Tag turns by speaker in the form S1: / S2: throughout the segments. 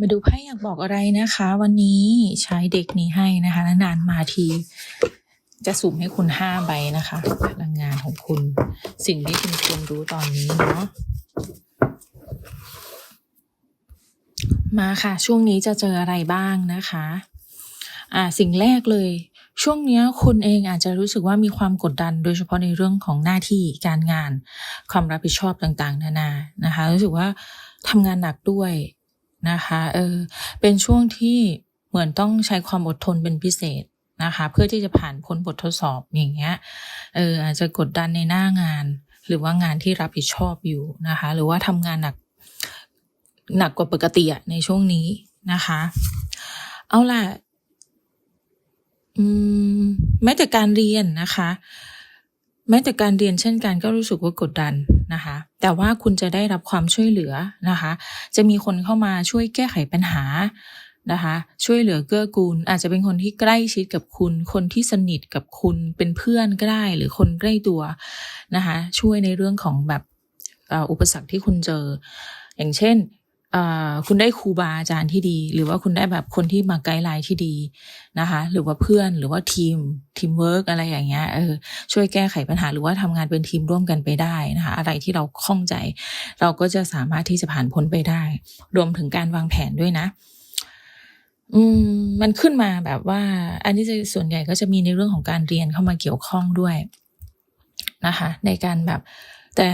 S1: มาดูไพ่อยากบอกอะไรนะคะ วันนี้ใช้เด็กนี้ให้นะคะนานมาที จะสุ่มให้คุณห้าใบนะคะพลังงานของคุณ สิ่งที่คุณควรรู้ตอนนี้เนาะมาค่ะ ช่วงนี้จะเจออะไรบ้างนะคะ อ่าสิ่งแรกเลย ช่วงนี้คุณเองอาจจะรู้สึกว่ามีความกดดัน โดยเฉพาะในเรื่องของหน้าที่การงาน ความรับผิดชอบต่างๆ นานานะคะ รู้สึกว่าทำงานหนักด้วย นะคะเออเป็นช่วงที่เหมือนต้องใช้ความอดทนเป็นพิเศษนะคะ เพื่อที่จะผ่านพ้นบททดสอบอย่างเงี้ยเอออาจจะกดดันในหน้างาน หรือว่างานที่รับผิดชอบอยู่นะคะ หรือว่าทำงานหนักหนักกว่าปกติอะในช่วงนี้นะคะ เอาล่ะอืมแม้แต่การเรียนนะคะ แม้แต่การเรียนเช่นกันก็รู้สึกว่ากดดันนะคะ แต่ว่าคุณจะได้รับความช่วยเหลือนะคะ จะมีคนเข้ามาช่วยแก้ไขปัญหานะคะช่วยเหลือเกื้อกูล อาจจะเป็นคนที่ใกล้ชิดกับคุณ คนที่สนิทกับคุณเป็นเพื่อนก็ได้หรือคนใกล้ตัวนะคะช่วยในเรื่องของแบบอุปสรรคที่คุณเจอ อย่างเช่น คุณได้ครูบาอาจารย์ที่ดี หรือว่าคุณได้แบบคนที่มาไกด์ไลน์ที่ดีนะคะ หรือว่าเพื่อนหรือว่าทีมทีมเวิร์กอะไรอย่างเงี้ยเออช่วยแก้ไขปัญหาหรือว่าทำงานเป็นทีมร่วมกันไปได้นะคะ อะไรที่เราข้องใจ เราก็จะสามารถที่จะผ่านพ้นไปได้ รวมถึงการวางแผนด้วยนะ อืมมันขึ้นมาแบบว่า อันนี้จะส่วนใหญ่ก็จะมีในเรื่องของการเรียนเข้ามาเกี่ยวข้องด้วยนะคะ ในการแบบ แต่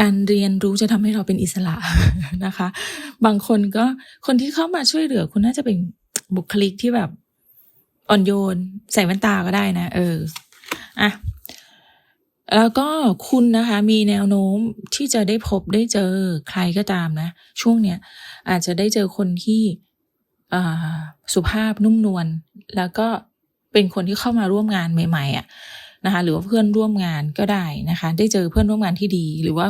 S1: การเรียนรู้จะทำให้เราเป็นอิสระนะคะ บางคนก็คนที่เข้ามาช่วยเหลือ คุณน่าจะเป็นบุคลิกที่แบบอ่อนโยน ใส่แว่นตาก็ได้นะ เอออะแล้วก็คุณนะคะ มีแนวโน้มที่จะได้พบได้เจอใครก็ตามนะ ช่วงเนี้ย อาจจะได้เจอคนที่สุภาพนุ่มนวลแล้วก็เป็นคนที่เข้ามาร่วมงานใหม่ ๆอะ นะคะ หรือว่าเพื่อนร่วมงานก็ได้นะคะ ได้เจอเพื่อนร่วมงานที่ดี หรือว่า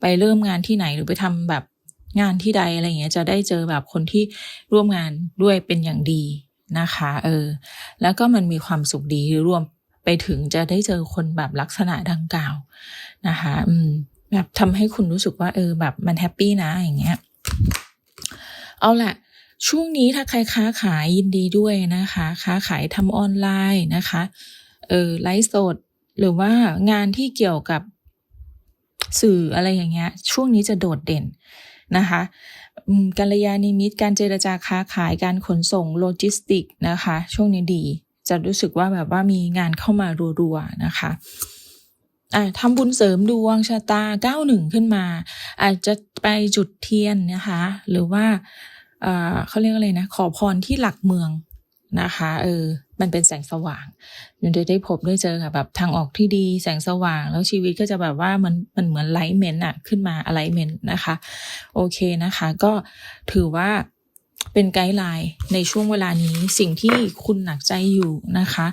S1: ไปเริ่มงานที่ไหนหรือไปทำแบบงานที่ใดอะไรเงี้ยจะได้เจอแบบคนที่ร่วมงานด้วยเป็นอย่างดีนะคะ เออ แล้วก็มันมีความสุขดีรวมไปถึงจะได้เจอคนแบบลักษณะดังกล่าวนะคะ อืม แบบทำให้คุณรู้สึกว่า เออ แบบมันแฮปปี้นะอย่างเงี้ย เอาละช่วงนี้ถ้าใครค้าขายยินดีด้วยนะคะ ค้าขายทำออนไลน์นะคะ เออไลฟ์สด หรือว่างานที่เกี่ยวกับสื่ออะไรอย่างเงี้ย ช่วงนี้จะโดดเด่นนะคะกัลยาณมิตรการเจรจาค้าขายการขนส่งโลจิสติกนะคะ ช่วงนี้ดี จะรู้สึกว่าแบบว่ามีงานเข้ามารัวๆนะคะอะทำบุญเสริมดวงชะตาเก้าหนึ่งขึ้นมา อาจจะไปจุดเทียนนะคะ หรือว่าเอ่อเขาเรียกอะไรนะ ขอพรที่หลักเมืองนะคะ เออ มันเป็นแสงสว่างมันจะได้พบได้เจอกับแบบทางออกที่ดีแสงสว่าง แล้วชีวิตก็จะแบบว่ามันมันเหมือนไลท์เมนต์อะขึ้นมาอะไรเมนต์นะคะ โอเคนะคะ ก็ถือว่าเป็นไกด์ไลน์ในช่วงเวลานี้สิ่งที่คุณหนักใจอยู่นะคะ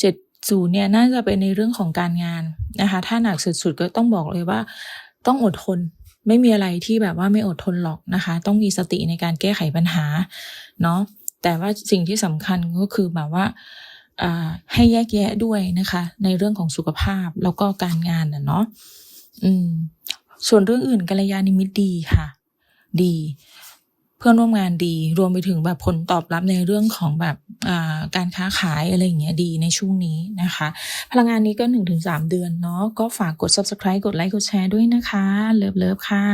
S1: เจ็ดศูนย์เนี่ยน่าจะเป็นในเรื่องของการงานนะคะ ถ้าหนักสุดๆก็ต้องบอกเลยว่าต้องอดทนไม่มีอะไรที่แบบว่าไม่อดทนหรอกนะคะ ต้องมีสติในการแก้ไขปัญหาเนาะ แต่ว่าสิ่งที่สำคัญก็คือแบบว่าให้แยกแยะด้วยนะคะ ในเรื่องของสุขภาพแล้วก็การงานนะเนาะอืมส่วนเรื่องอื่นกัลยาณมิตรดีค่ะ ดี เพื่อนร่วมงานดี รวมไปถึงแบบผลตอบรับในเรื่องของแบบการค้าขายอะไรอย่างเงี้ยดีในช่วงนี้นะคะ พลังงานนี้ก็หนึ่งถึงสามเดือนเนาะก็ฝากกด subscribe กดไลค์กดแชร์ด้วยนะคะ เลิฟเลิฟค่ะ